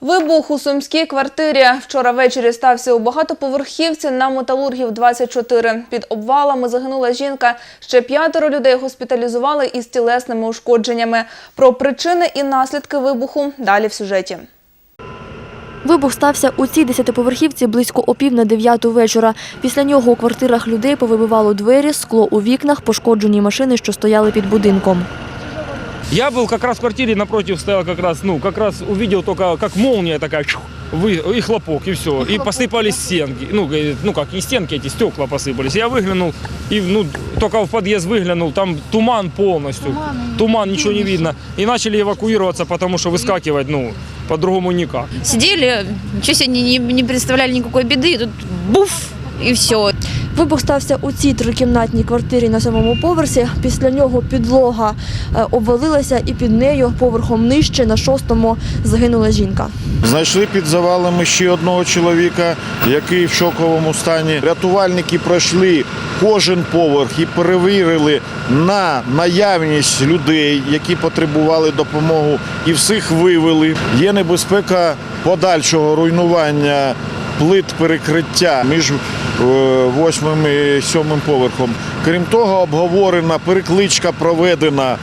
Вибух у сумській квартирі вчора ввечері стався у багатоповерхівці на металургів 24. Під обвалами загинула жінка. Ще п'ятеро людей госпіталізували із тілесними ушкодженнями. Про причини і наслідки вибуху далі в сюжеті. Вибух стався у цій десятиповерхівці близько опів на дев'яту вечора. Після нього у квартирах людей повибивало двері, скло у вікнах, пошкоджені машини, що стояли під будинком. Я был как раз в квартире, напротив стоял как раз, ну, как раз увидел только, как молния такая, чух, вы, и хлопок, и все. И посыпались стенки. Ну, говорит, ну как, не стенки, эти стекла посыпались. Я выглянул, и, ну, только в подъезд выглянул, там туман полностью. Туман, ничего не видно. И начали эвакуироваться, потому что выскакивать, ну, по-другому никак. Сидели, ничего себе не, не- не представляли никакой беды, и тут буф, и все. Вибух стався у цій трикімнатній квартирі на самому поверсі. Після нього підлога е, обвалилася і під нею поверхом нижче на шостому загинула жінка. Знайшли під завалами ще одного чоловіка, який в шоковому стані. Рятувальники пройшли кожен поверх і перевірили на наявність людей, які потребували допомоги, і всіх вивели. Є небезпека подальшого руйнування плит перекриття між е, восьмим і сьомим поверхом. Крім того, обговорена перекличка проведена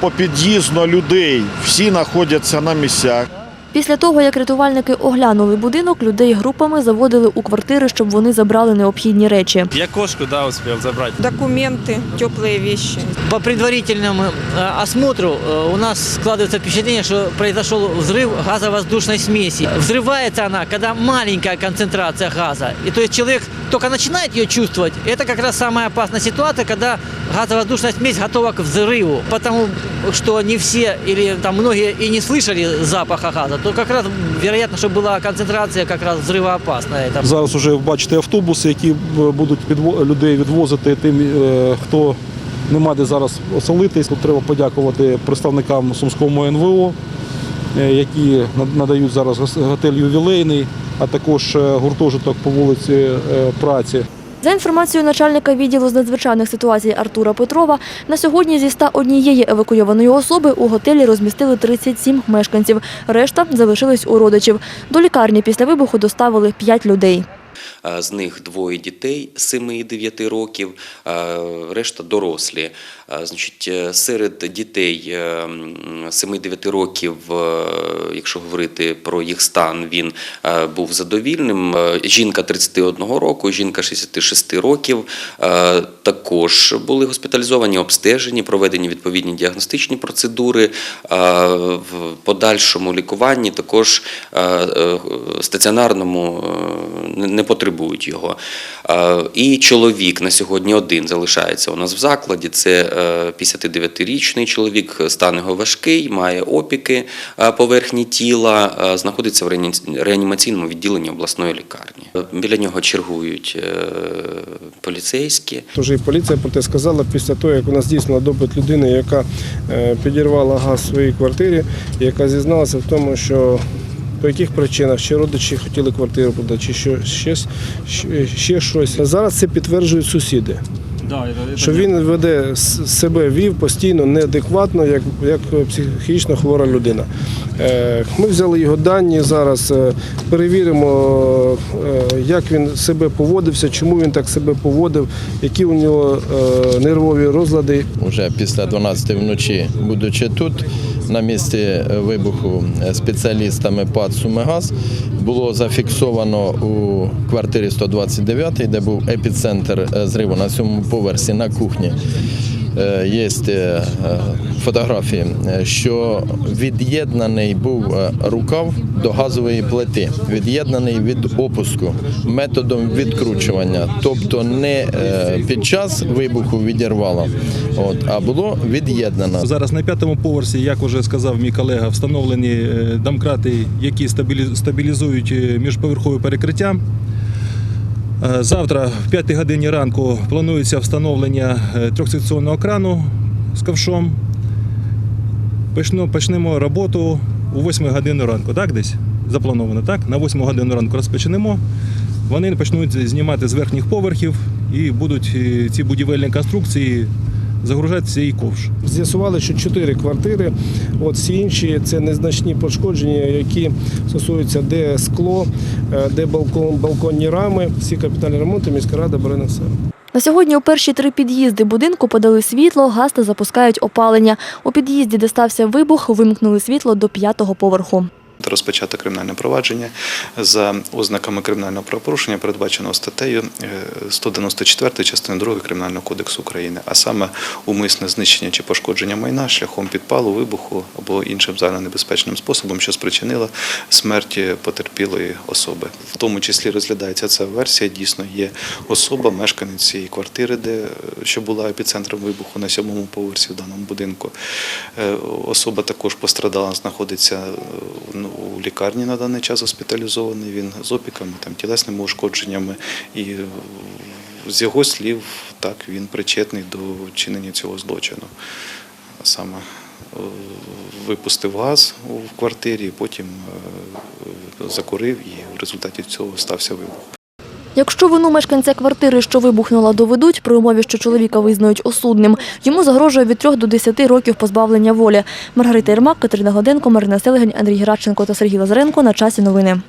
по під'їзду людей. Всі знаходяться на місцях. Після того, як рятувальники оглянули будинок, людей групами заводили у квартири, щоб вони забрали необхідні речі. Я кошку, да, успел забрать. документы, теплые вещи. По предварительному э, осмотру э, у нас складывается впечатление, что произошел взрыв газовоздушной смеси. Взрывается она, когда маленькая концентрация газа. И то есть человек только начинает ее чувствовать. Это как раз самая опасная ситуация, когда газовоздушная смесь готова к взрыву. Потому что не все или там многие и не слышали запаха газа, то как раз вероятно, что была концентрация как раз взрывоопасная. Там. Зараз вже бачите автобуси, які е, будуть людей відвозити тим, е, хто нема де зараз оселитись. Тут треба подякувати представникам Сумського НВО, е, які надають зараз готель ювілейний, а також гуртожиток по вулиці праці. За інформацією начальника відділу з надзвичайних ситуацій Артура Петрова, на сьогодні зі 101 евакуйованої особи у готелі розмістили 37 мешканців. Решта залишились у родичів. До лікарні після вибуху доставили 5 людей. Е, З них двоє дітей 7 і 9 років, е, решта дорослі. Е, Значить, серед дітей е, м, 7-9 років, якщо говорити про їх стан, він був задовільним. Жінка 31 року, жінка 66 років також були госпіталізовані, обстежені, проведені відповідні діагностичні процедури. В подальшому лікуванні також стаціонарному не потребують його. Е, І чоловік на сьогодні один залишається у нас в закладі. Це е, 59-річний чоловік, стан його важкий, має опіки е, поверхні тіла, е, знаходиться в реанімаційному відділенні обласної лікарні. Е, Біля нього чергують е, поліцейські. Тож і поліція про те сказала після того, як у нас дійсно допит людини, яка е, підірвала газ в своїй квартирі, яка зізналася в тому, що по яких причинах ще родичі хотіли квартиру продати, чи ще, ще, ще щось. Зараз це підтверджують сусіди. Що він веде себе вів постійно неадекватно, як, як психічно хвора людина. Е, Ми взяли його дані зараз, е, перевіримо, е, як він себе поводився, чому він так себе поводив, які у нього нервові розлади. Уже після 12 вночі, будучи тут, на місці вибуху спеціалістами ПАД «Сумигаз», було зафіксовано у квартирі 129, де був епіцентр зриву на цьому поверсі на кухні. Є фотографії, е, що від'єднаний був е, рукав до газової плити, від'єднаний від опуску методом відкручування, тобто не е, під час вибуху відірвало, а було від'єднано. Зараз на п'ятому поверсі, як вже сказав мій колега, встановлені е, домкрати, які стабілі- стабілізують е, міжповерхове перекриття. Е, Завтра в 5 годині ранку планується встановлення е, трьохсекційного крану з ковшом. Почнемо роботу у 8 годину ранку, так десь? Заплановано, так? На 8 годину ранку розпочнемо. Вони почнуть знімати з верхніх поверхів і будуть е, ці будівельні конструкції загружати цей ковш. З'ясували, що чотири квартири, от всі інші це незначні пошкодження, які стосуються де скло, е, де балкон, балконні рами. Всі капітальні ремонти міська рада бере на себе. На сьогодні у перші три під'їзди будинку подали світло, газ та запускають опалення. У під'їзді, де стався вибух, вимкнули світло до п'ятого поверху. Розпочати кримінальне провадження за ознаками кримінального правопорушення, передбаченого статтею е, 194 частини 2 Кримінального кодексу України, а саме умисне знищення чи пошкодження майна шляхом підпалу, вибуху або іншим загальнонебезпечним способом, що спричинило смерть потерпілої особи. В тому числі розглядається ця версія. Дійсно є особа, мешканець цієї квартири, де е, що була епіцентром вибуху на сьомому поверсі в даному будинку. Е, Особа також пострадала, знаходиться е, у лікарні на даний час госпіталізований. Він з опіками, там тілесними ушкодженнями. І з його слів, так він причетний до вчинення цього злочину. Саме е, випустив газ у квартирі, потім е, закурив, і в результаті цього стався вибух. Якщо вину мешканця квартири, що вибухнула, доведуть, при умові, що чоловіка визнають осудним, йому загрожує від 3 до 10 років позбавлення волі. Маргарита Єрмак, Катерина Годенко, Марина Селегень, Андрій Гераченко та Сергій Лазаренко на часі новини.